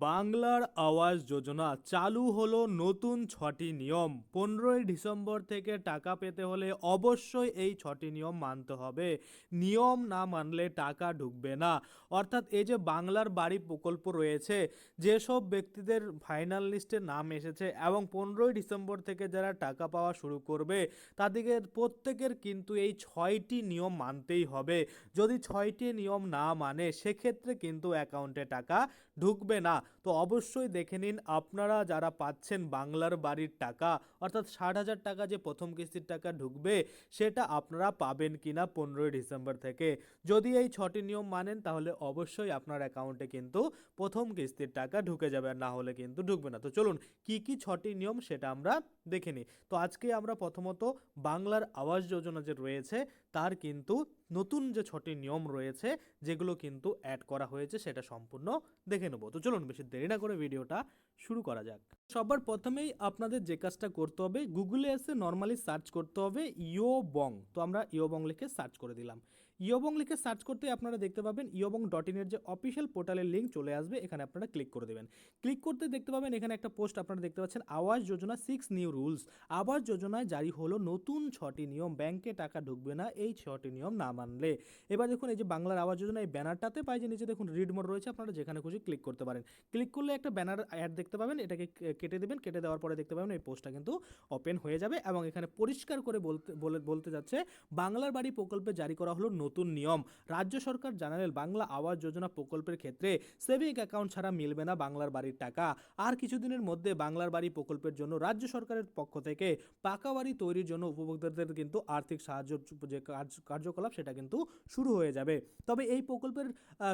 বাংলার আওয়াজ যোজনা চালু হলো নতুন ছটি নিয়ম। পনেরোই ডিসেম্বর থেকে টাকা পেতে হলে অবশ্যই এই ছটি নিয়ম মানতে হবে। নিয়ম না মানলে টাকা ঢুকবে না। অর্থাৎ এই যে বাংলার বাড়ি প্রকল্প রয়েছে, যেসব ব্যক্তিদের ফাইনাল লিস্টে নাম এসেছে এবং পনেরোই ডিসেম্বর থেকে যারা টাকা পাওয়া শুরু করবে, তাদেরকে প্রত্যেকের কিন্তু এই ছয়টি নিয়ম মানতেই হবে। যদি ছয়টি নিয়ম না মানে সেক্ষেত্রে কিন্তু অ্যাকাউন্টে টাকা ঢুকবে না। তো অবশ্যই দেখে নিন আপনারা যারা পাচ্ছেন বাংলার বাড়ির টাকা, অর্থাৎ ষাট হাজার টাকা যে প্রথম কিস্তির টাকা ঢুকবে, সেটা আপনারা পাবেন কিনা পনেরোই ডিসেম্বর থেকে। যদি এই ছটি নিয়ম মানেন, তাহলে অবশ্যই আপনার অ্যাকাউন্টে কিন্তু প্রথম কিস্তির টাকা ঢুকে যাবে, না হলে কিন্তু ঢুকবে না। তো চলুন, কি কি ছটি নিয়ম সেটা আমরা দেখে নিই। তো আজকে আমরা প্রথমত বাংলার আবাস যোজনা যে রয়েছে, তার কিন্তু নতুন যে ছটি নিয়ম রয়েছে, যেগুলো কিন্তু অ্যাড করা হয়েছে, সেটা সম্পূর্ণ দেখে নেব। তো চলুন বেশি দেরি না করে ভিডিওটা শুরু করা যাক। সবার প্রথমেই আপনাদের যে কাজটা করতে হবে গুগলে এসে নর্মালি সার্চ করতে হবে ইয়ো বং তো আমরা ইয়ো বং লিখে সার্চ করে দিলাম। ইয়োবং লিখে সার্চ করতে আপনারা দেখতে পাবেন ইয়োবং ডট ইনের যে অফিসিয়াল পোর্টালের লিঙ্ক চলে আসবে, এখানে আপনারা ক্লিক করে দেবেন। ক্লিক করতে দেখতে পাবেন এখানে একটা পোস্ট আপনারা দেখতে পাচ্ছেন, Awas Yojana six new rules. আবাস যোজনায় জারি হলো নতুন ছটি নিয়ম, ব্যাংকে টাকা ঢুকবে না, এই ছটি নিয়ম না মানলে। এবার দেখুন এই যে বাংলার আবাস যোজনা, এই ব্যানারটাতে পাই যে নিচে দেখুন রিড মোড রয়েছে, আপনারা যেখানে খুশি ক্লিক করতে পারেন। ক্লিক করলে একটা ব্যানার অ্যাড দেখতে পাবেন, এটাকে কেটে দেবেন, কেটে দেওয়ার পরে দেখতে পাবেন এই পোস্টটা কিন্তু ওপেন হয়ে যাবে এবং এখানে পরিষ্কার করে বলতে, বলে, বলতে যাচ্ছে, বাংলার বাড়ি প্রকল্পে জারি করা হলো নতুন নিয়ম। রাজ্য সরকার জানালেন, বাংলা আবাস যোজনা প্রকল্পের ক্ষেত্রে সেভিং অ্যাকাউন্ট ছাড়া মিলবে না বাংলার বাড়ির টাকা। আর কিছুদিনের মধ্যে বাংলার বাড়ি প্রকল্পের জন্য রাজ্য সরকারের পক্ষ থেকে পাকা বাড়ি তৈরির জন্য উপভোক্তাদের কিন্তু আর্থিক সাহায্য যে কার্য- কার্যকলাপ সেটা কিন্তু শুরু হয়ে যাবে। তবে এই প্রকল্পের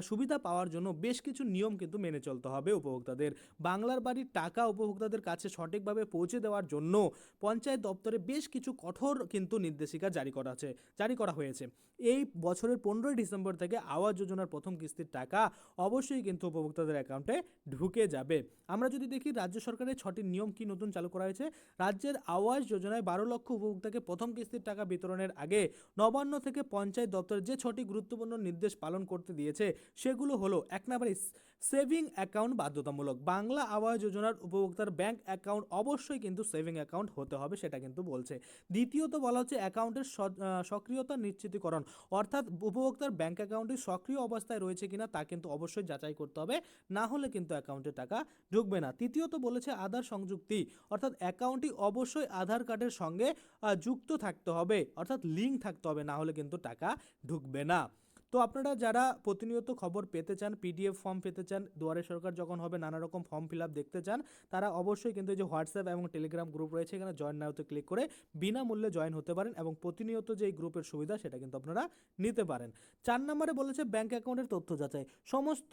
সুবিধা পাওয়ার জন্য বেশ কিছু নিয়ম কিন্তু মেনে চলতে হবে উপভোক্তাদের। বাংলার বাড়ির টাকা উপভোক্তাদের কাছে সঠিকভাবে পৌঁছে দেওয়ার জন্য পঞ্চায়েত দপ্তরে বেশ কিছু কঠোর কিন্তু নির্দেশিকা জারি করা আছে, জারি করা হয়েছে। এই বছরের পনেরোই ডিসেম্বর থেকে আওয়াজ যোজনার প্রথম কিস্তির টাকা অবশ্যই কিন্তু উপভোক্তাদের অ্যাকাউন্টে ঢুকে যাবে। আমরা যদি দেখি, রাজ্য সরকারের ছটি নিয়ম কি নতুন চালু করা হয়েছে? রাজ্যের আওয়াজ যোজনায় বারো লক্ষ উপভোক্তাকে প্রথম কিস্তির টাকা বিতরণের আগে নবান্ন থেকে পঞ্চায়েত দপ্তর যে ছটি গুরুত্বপূর্ণ নির্দেশ পালন করতে দিয়েছে, সেগুলো হলো, এক নম্বরে সেভিং অ্যাকাউন্ট বাধ্যতামূলক। বাংলা আবাস যোজনার উপভোক্তার ব্যাংক অ্যাকাউন্ট অবশ্যই কিন্তু সেভিং অ্যাকাউন্ট হতে হবে, সেটা কিন্তু বলছে। দ্বিতীয়ত বলা হচ্ছে অ্যাকাউন্টের সক্রিয়তা নিশ্চিতকরণ। অর্থাৎ উপভোক্তার ব্যাংক অ্যাকাউন্টটি সক্রিয় অবস্থায় রয়েছে কিনা তা কিন্তু অবশ্যই যাচাই করতে হবে, না হলে কিন্তু অ্যাকাউন্টে টাকা ঢুকবে না। তৃতীয়ত বলেছে আধার সংযুক্তি, অর্থাৎ অ্যাকাউন্টটি অবশ্যই আধার কার্ডের সঙ্গে যুক্ত থাকতে হবে, অর্থাৎ লিঙ্ক থাকতে হবে, না হলে কিন্তু টাকা ঢুকবে না। তো আপনারা যারা প্রতিনিয়ত খবর পেতে চান পিডিএফ ফর্ম পেতে চান, দুয়ারে সরকার যখন হবে নানা রকম ফর্ম ফিল আপ দেখতে চান, তারা অবশ্যই কিন্তু এই যে হোয়াটসঅ্যাপ এবং টেলিগ্রাম গ্রুপ রয়েছে, এখানে জয়েন নাওতে ক্লিক করে বিনামূল্যে জয়েন হতে পারেন এবং প্রতিনিয়ত যে এই গ্রুপের সুবিধা সেটা কিন্তু আপনারা নিতে পারেন। চার নম্বরে বলেছে ব্যাংক অ্যাকাউন্টের তথ্য যাচাই। সমস্ত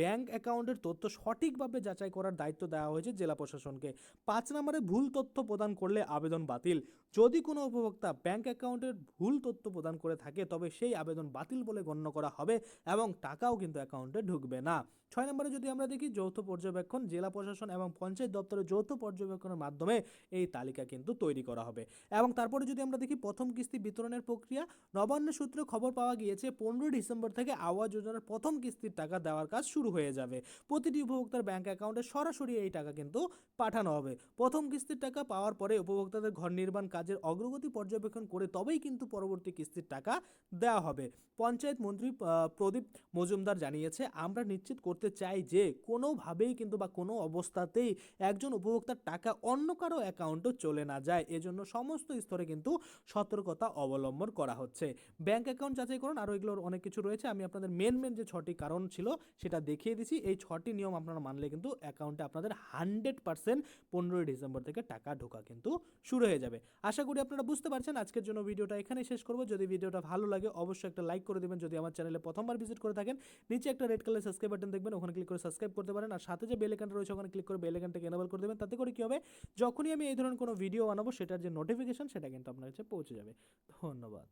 ব্যাংক অ্যাকাউন্টের তথ্য সঠিকভাবে যাচাই করার দায়িত্ব দেওয়া হয়েছে জেলা প্রশাসনকে। পাঁচ নম্বরে ভুল তথ্য প্রদান করলে আবেদন বাতিল। যদি কোনো উপভোক্তা ব্যাংক অ্যাকাউন্টের ভুল তথ্য প্রদান করে থাকে, তবে সেই আবেদন বাতিল বলে গণ্য করা হবে এবং টাকাও কিন্তু অ্যাকাউন্টে ঢুকবে না। ছয় নম্বরে যদি আমরা দেখি যৌথ পর্যবেক্ষণ, জেলা প্রশাসন এবং পঞ্চায়েত দপ্তরের যৌথ পর্যবেক্ষণের মাধ্যমে এই তালিকা কিন্তু তৈরি করা হবে। এবং তারপরে যদি আমরা দেখি প্রথম কিস্তি বিতরণের প্রক্রিয়া, নবান্ন সূত্রে খবর পাওয়া গিয়েছে, পনেরোই ডিসেম্বর থেকে আবাস যোজনার প্রথম কিস্তির টাকা দেওয়ার কাজ শুরু হয়ে যাবে। প্রতিটি উপভোক্তার ব্যাংক অ্যাকাউন্টে সরাসরি এই টাকা কিন্তু পাঠানো হবে। প্রথম কিস্তির টাকা পাওয়ার পরে উপভোক্তাদের ঘর নির্মাণ কাজের অগ্রগতি পর্যবেক্ষণ করে তবেই কিন্তু পরবর্তী কিস্তির টাকা দেওয়া হবে। পঞ্চায়েত মন্ত্রী প্রদীপ মজুমদার জানিয়েছে, আমরা নিশ্চিত করতে চাই যে কোনোভাবেই কিন্তু বা কোনো অবস্থাতেই একজন উপভোক্তার টাকা অন্য কারও অ্যাকাউন্টও চলে না যায়। এজন্য সমস্ত স্তরে কিন্তু সতর্কতা অবলম্বন করা হচ্ছে। ব্যাংক অ্যাকাউন্ট যাচাই করুন, আরও এগুলোর অনেক কিছু রয়েছে। আমি আপনাদের মেন মেন যে ছটি কারণ ছিল সেটা দেখিয়ে দিছি এই ছটি নিয়ম আপনারা মানলে কিন্তু অ্যাকাউন্টে আপনাদের হান্ড্রেড পার্সেন্ট পনেরোই ডিসেম্বর থেকে টাকা ঢোকা কিন্তু শুরু হয়ে যাবে। আশা করি আপনারা বুঝতে পারছেন। আজকের জন্য ভিডিওটা এখানেই শেষ করব। যদি ভিডিওটা ভালো লাগে, অবশ্যই একটা লাইক করে দেবেন। যদি আমার চ্যানেলে প্রথমবার ভিজিট করে থাকেন, নিচে একটা রেড কালার সাবস্ক্রাইব বাটন দেখবেন। ওখানে ক্লিক করে সাবস্ক্রাইব করতে পারেন, আর সাথে যে বেল আইকনটা রয়েছে, ওখানে ক্লিক করে বেল আইকনটাকে এনেবল করে দেবেন। তাতে করে কি হবে? যখনই আমি এই ধরনের কোনো ভিডিও বানাবো, সেটার যে নোটিফিকেশন সেটা কিন্তু আপনার কাছে পৌঁছে যাবে। ধন্যবাদ।